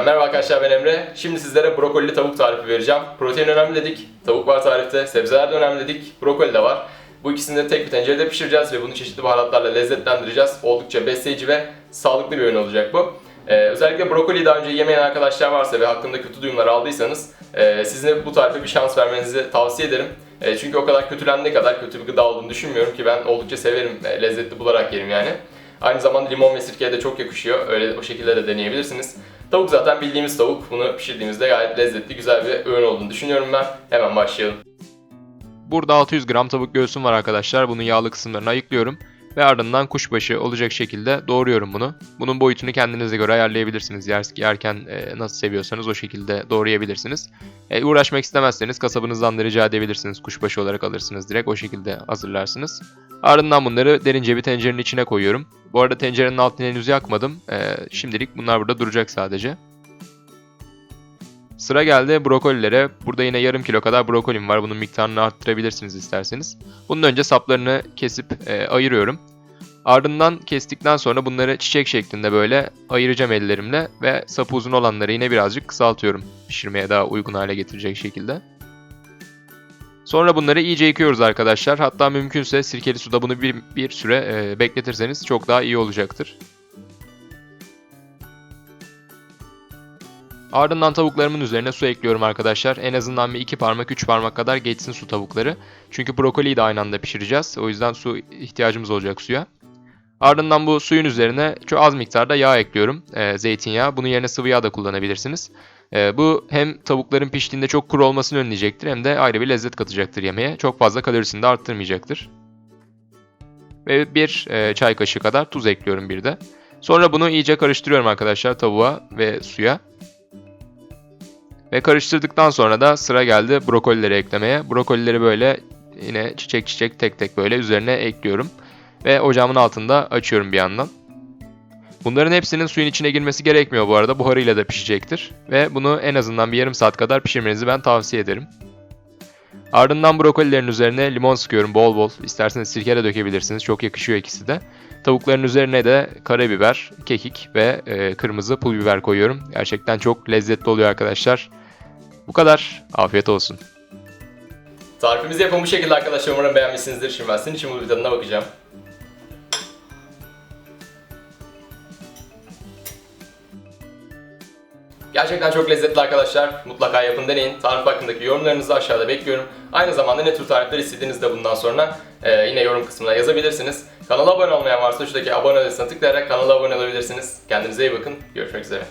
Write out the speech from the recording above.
Tekrardan merhaba arkadaşlar ben Emre. Şimdi sizlere brokolili tavuk tarifi vereceğim. Protein önemli dedik, tavuk var tarifte, sebzeler de önemli dedik, brokoli de var. Bu ikisini de tek bir tencerede pişireceğiz ve bunu çeşitli baharatlarla lezzetlendireceğiz. Oldukça besleyici ve sağlıklı bir öğün olacak bu. Ee, özellikle brokoliyi daha önce yemeyen arkadaşlar varsa ve hakkında kötü duyumlar aldıysanız e, sizin bu tarife bir şans vermenizi tavsiye ederim. E, çünkü o kadar kötülendiği kadar kötü bir gıda olduğunu düşünmüyorum ki ben oldukça severim, e, lezzetli bularak yerim yani. Aynı zamanda limon ve sirkeye de çok yakışıyor. Öyle o şekilde de deneyebilirsiniz. Tavuk zaten bildiğimiz tavuk. Bunu pişirdiğimizde gayet lezzetli, güzel bir öğün olduğunu düşünüyorum ben. Hemen başlayalım. Burada 600 gram tavuk göğsüm var arkadaşlar. Bunun yağlı kısımlarını ayıklıyorum. Ve ardından kuşbaşı olacak şekilde doğruyorum bunu. Bunun boyutunu kendinize göre ayarlayabilirsiniz. Yer, yerken e, nasıl seviyorsanız o şekilde doğrayabilirsiniz. E, uğraşmak istemezseniz kasabınızdan da rica edebilirsiniz. Kuşbaşı olarak alırsınız direkt o şekilde hazırlarsınız. Ardından bunları derince bir tencerenin içine koyuyorum. Bu arada tencerenin altını henüz yakmadım. E, şimdilik bunlar burada duracak sadece. Sıra geldi brokolilere. Burada yine yarım kilo kadar brokolim var. Bunun miktarını arttırabilirsiniz isterseniz. Bunun önce saplarını kesip e, ayırıyorum. Ardından kestikten sonra bunları çiçek şeklinde böyle ayıracağım ellerimle ve sapı uzun olanları yine birazcık kısaltıyorum. Pişirmeye daha uygun hale getirecek şekilde. Sonra bunları iyice yıkıyoruz arkadaşlar. Hatta mümkünse sirkeli suda bunu bir, bir süre e, bekletirseniz çok daha iyi olacaktır. Ardından tavuklarımın üzerine su ekliyorum arkadaşlar. En azından bir iki parmak, üç parmak kadar geçsin su tavukları. Çünkü brokoliyi de aynı anda pişireceğiz. O yüzden su ihtiyacımız olacak suya. Ardından bu suyun üzerine çok az miktarda yağ ekliyorum. E, zeytinyağı. Bunun yerine sıvı yağ da kullanabilirsiniz. E, bu hem tavukların piştiğinde çok kuru olmasını önleyecektir hem de ayrı bir lezzet katacaktır yemeğe. Çok fazla kalorisini de arttırmayacaktır. Ve bir e, çay kaşığı kadar tuz ekliyorum bir de. Sonra bunu iyice karıştırıyorum arkadaşlar tavuğa ve suya. Ve karıştırdıktan sonra da sıra geldi brokolileri eklemeye. Brokolileri böyle yine çiçek çiçek tek tek böyle üzerine ekliyorum. Ve ocağımın altında açıyorum bir yandan. Bunların hepsinin suyun içine girmesi gerekmiyor bu arada. Buharıyla da pişecektir. Ve bunu en azından bir yarım saat kadar pişirmenizi ben tavsiye ederim. Ardından brokolilerin üzerine limon sıkıyorum bol bol. İsterseniz sirke de dökebilirsiniz. Çok yakışıyor ikisi de. Tavukların üzerine de karabiber, kekik ve e, kırmızı pul biber koyuyorum. Gerçekten çok lezzetli oluyor arkadaşlar. Bu kadar. Afiyet olsun. Tarifimizi yapın bu şekilde arkadaşlar. Umarım beğenmişsinizdir. Şimdi ben sizin için bu tadına bakacağım. Gerçekten çok lezzetli arkadaşlar. Mutlaka yapın deneyin. Tarif hakkındaki yorumlarınızı aşağıda bekliyorum. Aynı zamanda ne tür tarifler istediğinizi de bundan sonra e, yine yorum kısmına yazabilirsiniz. Kanala abone olmayan varsa şuradaki abone ödesine tıklayarak kanala abone olabilirsiniz. Kendinize iyi bakın. Görüşmek üzere.